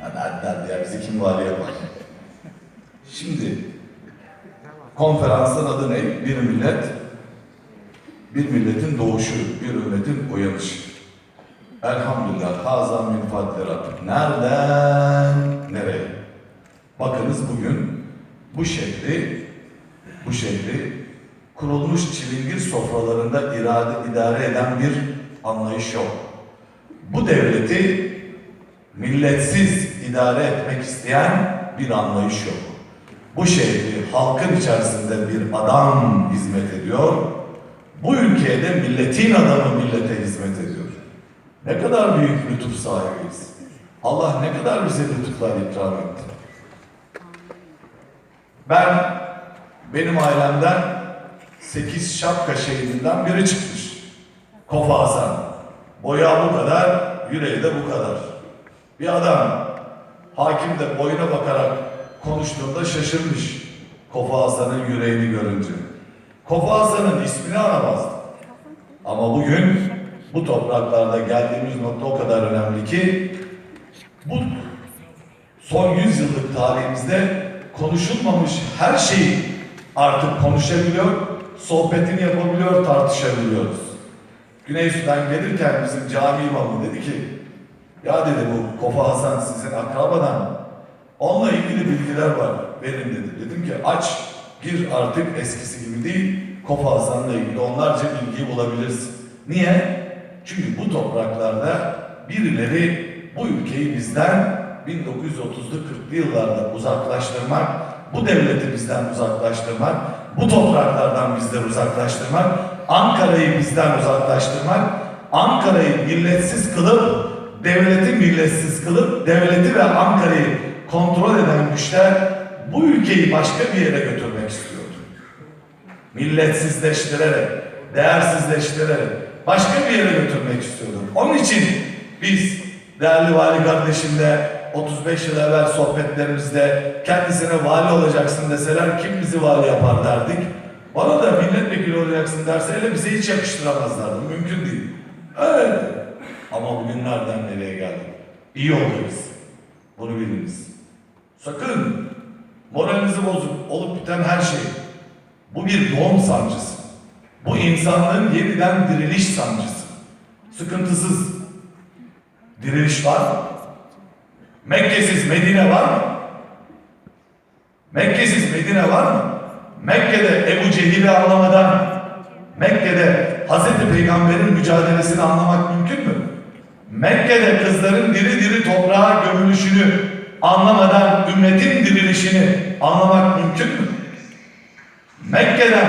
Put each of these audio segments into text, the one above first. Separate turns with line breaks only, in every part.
Hadi hadi ya bizi kim vali yapar? Şimdi konferansın adı ne? Bir millet, bir milletin doğuşu, bir ümmetin uyanışı. Elhamdülillah, hazan min fadli Rabbim. Nereden nereye? Bakınız bugün bu şehri, bu şehri kurulmuş çilingir sofralarında irade, idare eden bir anlayış yok. Bu devleti milletsiz idare etmek isteyen bir anlayış yok. Bu şehri halkın içerisinde bir adam hizmet ediyor. Bu ülkeye de milletin adamı millete hizmet ediyor. Ne kadar büyük lütuf sahibiyiz. Allah ne kadar bize lütuflar ikram etti. Ben, benim ailemden 8 şapka şehidinden biri çıkmış. Kofa Hasan. Boya bu kadar, yüreği de bu kadar. Bir adam, hakim de boyuna bakarak konuştuğunda şaşırmış. Kofa Hasan'ın yüreğini görünce. Kofa Hasan'ın ismini aramazdı. Ama bugün bu topraklarda geldiğimiz nokta o kadar önemli ki bu son 100 yıllık tarihimizde konuşulmamış her şeyi artık konuşabiliyor, sohbetini yapabiliyor, tartışabiliyoruz. Güney Sudan gelirken bizim cami imamı dedi ki, ya dedi bu Kofa Hasan sizin akrabadan, onunla ilgili bilgiler var, verin dedi. Dedim ki aç, gir artık eskisi gibi değil, Kofa Hasan'la ilgili onlarca bilgiyi bulabilirsin. Niye? Çünkü bu topraklarda birileri bu ülkeyi bizden 1930'lu 40'lı yıllarda uzaklaştırmak, bu devleti bizden uzaklaştırmak, bu topraklardan bizden uzaklaştırmak, Ankara'yı bizden uzaklaştırmak, Ankara'yı milletsiz kılıp, devleti milletsiz kılıp, devleti ve Ankara'yı kontrol eden güçler bu ülkeyi başka bir yere götürmek istiyordu. Milletsizleştirerek, değersizleştirerek başka bir yere götürmek istiyordu. Onun için biz değerli vali kardeşimle 35 yıl evvel sohbetlerimizde kendisine vali olacaksın deseler kim bizi vali yapar derdik. Bana da milletvekili olacaksın derseyle bize hiç yakıştıramazlardı. Mümkün değil. Evet. Ama bugün nereden nereye geldik? İyi yoldayız. Bunu biliniz. Sakın moralinizi bozup olup biten her şey. Bu bir doğum sancısı. Bu insanlığın yeniden diriliş sancısı. Sıkıntısız diriliş var mı? Mekke'siz Medine var mı? Mekke'siz Medine var mı? Mekke'de Ebu Cehil'i anlamadan Mekke'de Hazreti Peygamber'in mücadelesini anlamak mümkün mü? Mekke'de kızların diri diri toprağa gömülüşünü anlamadan ümmetin dirilişini anlamak mümkün mü? Mekke'den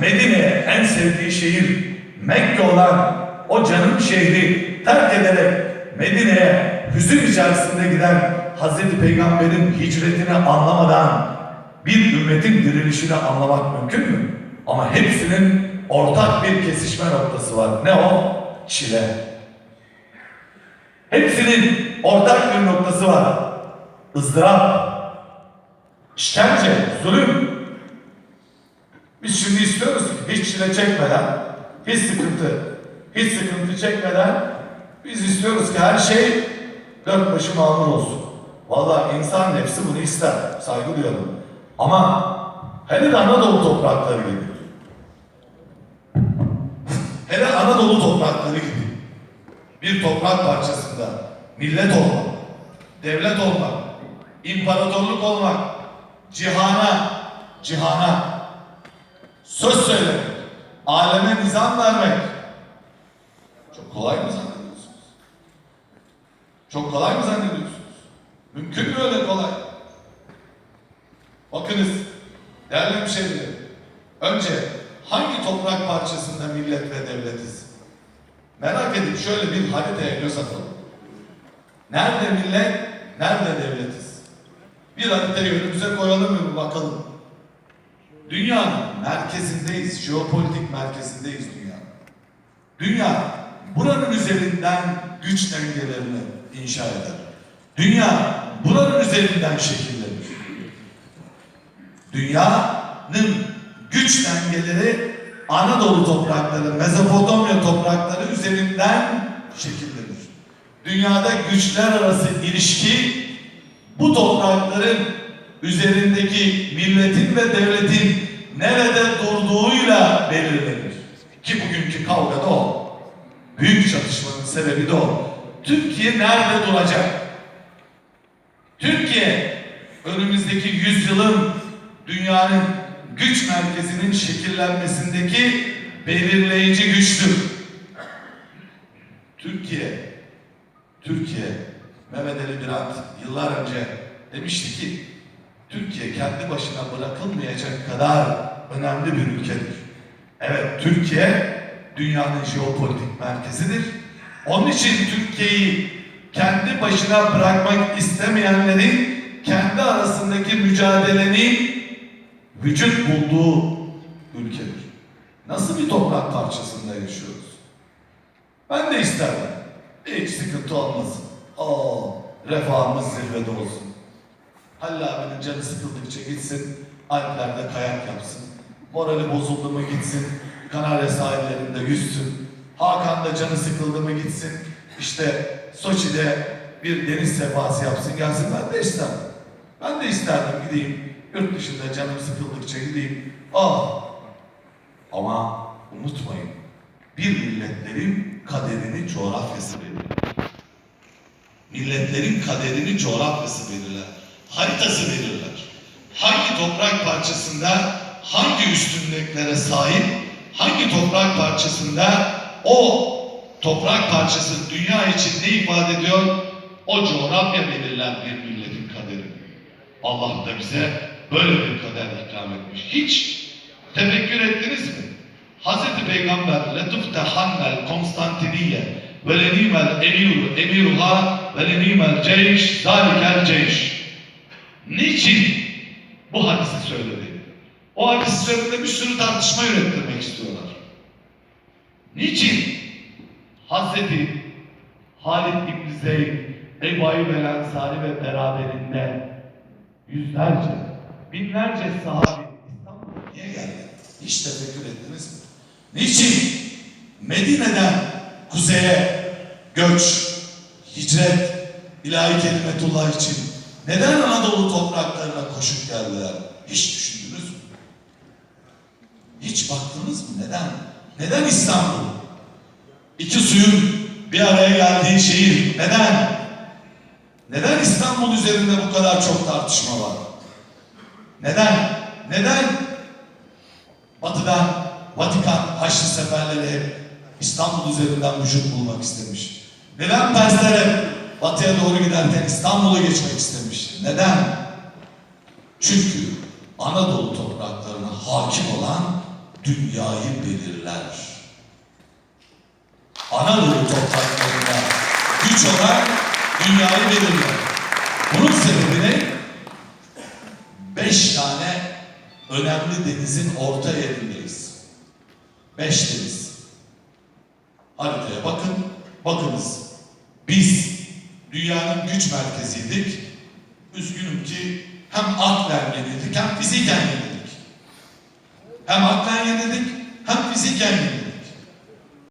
Medine'ye en sevdiği şehir Mekke olan o canım şehri terk ederek Medine'ye hüzün içerisinde giden Hazreti Peygamber'in hicretini anlamadan bir ümmetin dirilişini anlamak mümkün mü? Ama hepsinin ortak bir kesişme noktası var. Ne o? Çile. Hepsinin ortak bir noktası var. ızdırap, işkence, zulüm. Biz şimdi istiyoruz ki hiç çile çekmeden, hiç sıkıntı, hiç sıkıntı çekmeden biz istiyoruz ki her şey dört başı mamur olsun. Vallahi insan nefsi bunu ister, saygı duyalım. Ama hele de Anadolu toprakları gibi. Hele Anadolu toprakları gibi. Bir toprak parçasında millet olmak, devlet olmak, imparatorluk olmak, cihana, cihana söz söylemek, aleme nizam vermek çok kolay mı zannediyorsunuz? Çok kolay mı zannediyorsunuz? Mümkün mü öyle kolay? Bakınız değerli hemşehrilerim, önce hangi toprak parçasında millet ve devletiz? Merak edip şöyle bir haritaya göz atalım. Nerede millet, nerede devletiz? Bir haritayı önümüze koyalım bir bakalım. Dünyanın merkezindeyiz, jeopolitik merkezindeyiz dünyanın. Dünya buranın üzerinden güç dengelerini inşa eder. Dünya buranın üzerinden şekillenir. Dünyanın güç dengeleri Anadolu toprakları, Mezopotamya toprakları üzerinden şekillenir. Dünyada güçler arası ilişki bu toprakların üzerindeki milletin ve devletin nerede durduğuyla belirlenir. Ki bugünkü kavga da o. Büyük çatışmanın sebebi de o. Türkiye nerede duracak? Türkiye önümüzdeki yüzyılın dünyanın güç merkezinin şekillenmesindeki belirleyici güçtür. Türkiye, Türkiye, Mehmet Ali Birant yıllar önce demişti ki Türkiye kendi başına bırakılmayacak kadar önemli bir ülkedir. Evet, Türkiye dünyanın jeopolitik merkezidir. Onun için Türkiye'yi kendi başına bırakmak istemeyenlerin kendi arasındaki mücadelenin vücut bulduğu ülkedir. Nasıl bir toprak parçasında yaşıyoruz? Ben de isterdim. Hiç sıkıntı olmasın. Aa, refahımız zirvede olsun. Halil abinin canı sıkıldıkça gitsin, Alplerde kayak yapsın. Morali bozuldu mu gitsin, Kanarya sahillerinde yüzsün. Hakan da canı sıkıldı mı gitsin, işte Soçi'de bir deniz sefası yapsın gelsin. Ben de isterdim. Ben de isterdim gideyim, yurt dışında canım sıkıldıkça gideyim. Ah! Ama unutmayın, bir milletlerin kaderini coğrafyası belirler. Milletlerin kaderini coğrafyası belirler. Haritası belirler. Hangi toprak parçasında hangi üstünlüklere sahip, hangi toprak parçasında o toprak parçası dünya için ne ifade ediyor? O coğrafya belirler bir milletin kaderini. Allah da bize böyle bir kader ikram etmiş. Hiç tefekkür ettiniz mi? Hazreti Peygamber letuftehanel Konstantiniye ve lenimel emiru emiruha ve lenimel ceyş zalikel ceyş. Niçin bu hadisi söyledi? O hadis üzerinde bir sürü tartışma ürettirmek istiyorlar. Niçin Hazreti Halid İbni Zeyd, Ebu Ayyub el Ensari ve beraberinde yüzlerce, binlerce sahabe İstanbul'a niye geldi? Hiç tefekkür ettiniz mi? Niçin Medine'den kuzeye göç, hicret, ilahi kelimetullah için neden Anadolu topraklarına koşup geldiler? Hiç düşündünüz mü? Hiç baktınız mı? Neden? Neden İstanbul? İki suyun bir araya geldiği şehir. Neden? Neden İstanbul üzerinde bu kadar çok tartışma var? Neden? Neden Batı'dan Vatikan Haçlı seferleri İstanbul üzerinden vücut bulmak istemiş? Neden Persler Batı'ya doğru giderken İstanbul'a geçmek istemiş? Neden? Çünkü Anadolu topraklarına hakim olan dünyayı belirler. Anadolu topraklarında güç olan dünyayı belirler. Bunun sebebi ne? Beş tane önemli denizin orta yerindeyiz. Beş deniz. Haritaya bakın, bakınız. Biz dünyanın güç merkeziydik. Üzgünüm ki hem aklen yenildik hem fiziken yenildik. Hem aklen yenildik hem fiziken yenildik.